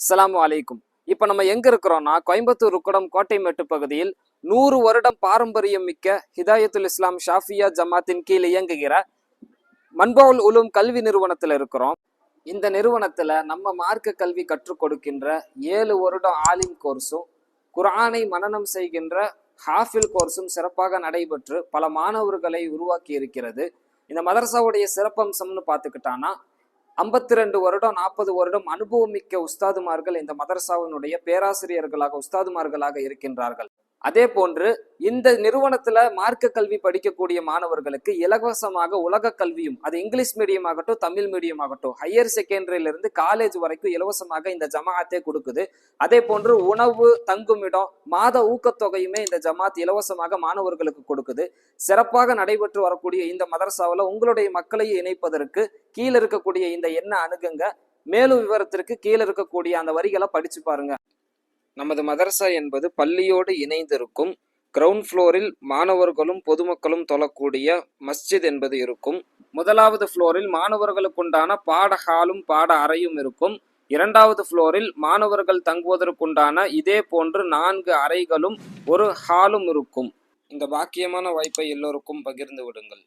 அஸ்லாம் அலைக்கும். இப்போ நம்ம எங்கே இருக்கிறோம்னா கோயம்புத்தூர் ருக்குடம் கோட்டைமேட்டு பகுதியில் நூறு வருடம் பாரம்பரியம் மிக்க ஹிதாயத்துல் இஸ்லாம் ஷாஃபியா ஜமாத்தின் கீழ் இயங்குகிற மன்பவுல் உலும் கல்வி நிறுவனத்தில் இருக்கிறோம். இந்த நிறுவனத்தில் நம்ம மார்க்க கல்வி கற்றுக் கொடுக்கின்ற ஏழு வருடம் ஆலிம் கோர்ஸும் குர்ஆனை மனநம் செய்கின்ற ஹாஃபில் கோர்ஸும் சிறப்பாக நடைபெற்று பல மாணவர்களை உருவாக்கி இருக்கிறது. இந்த மதரசாவுடைய சிறப்பம்சம்னு பார்த்துக்கிட்டான்னா ஐம்பத்தி ரெண்டு வருடம் நாற்பது வருடம் அனுபவமிக்க உஸ்தாதுமார்கள் இந்த மதரசாவினுடைய பேராசிரியர்களாக உஸ்தாதுமார்களாக இருக்கின்றார்கள். அதே போன்று இந்த நிறுவனத்துல மார்க்க கல்வி படிக்கக்கூடிய மாணவர்களுக்கு இலவசமாக உலக கல்வியும் அது இங்கிலீஷ் மீடியம் ஆகட்டும் தமிழ் மீடியம் ஆகட்டும் ஹையர் செகண்டரியில இருந்து காலேஜ் வரைக்கும் இலவசமாக இந்த ஜமாத்தே கொடுக்குது. அதே போன்று உணவு தங்குமிடம் மாத ஊக்கத்தொகையுமே இந்த ஜமாத் இலவசமாக மாணவர்களுக்கு கொடுக்குது. சிறப்பாக நடைபெற்று வரக்கூடிய இந்த மதரசாவில் உங்களுடைய மக்களை இணைப்பதற்கு கீழே இருக்கக்கூடிய இந்த எண்ண அணுகுங்க. மேலும் விவரத்திற்கு கீழே இருக்கக்கூடிய அந்த வரிகளை படிச்சு பாருங்க. நமது மதரசா என்பது பள்ளியோடு இணைந்திருக்கும் கிரவுண்ட் ஃப்ளோரில் மாணவர்களும் பொதுமக்களும் தொழக்கூடிய மஸ்ஜித் என்பது இருக்கும். முதலாவது ஃப்ளோரில் மாணவர்களுக்குண்டான பாட ஹாலும் பாட அறையும் இருக்கும். இரண்டாவது ஃப்ளோரில் மாணவர்கள் தங்குவதற்குண்டான இதே போன்று நான்கு அறைகளும் ஒரு ஹாலும் இருக்கும். இந்த பாக்கியமான வாய்ப்பை எல்லோருக்கும் பகிர்ந்து விடுங்கள்.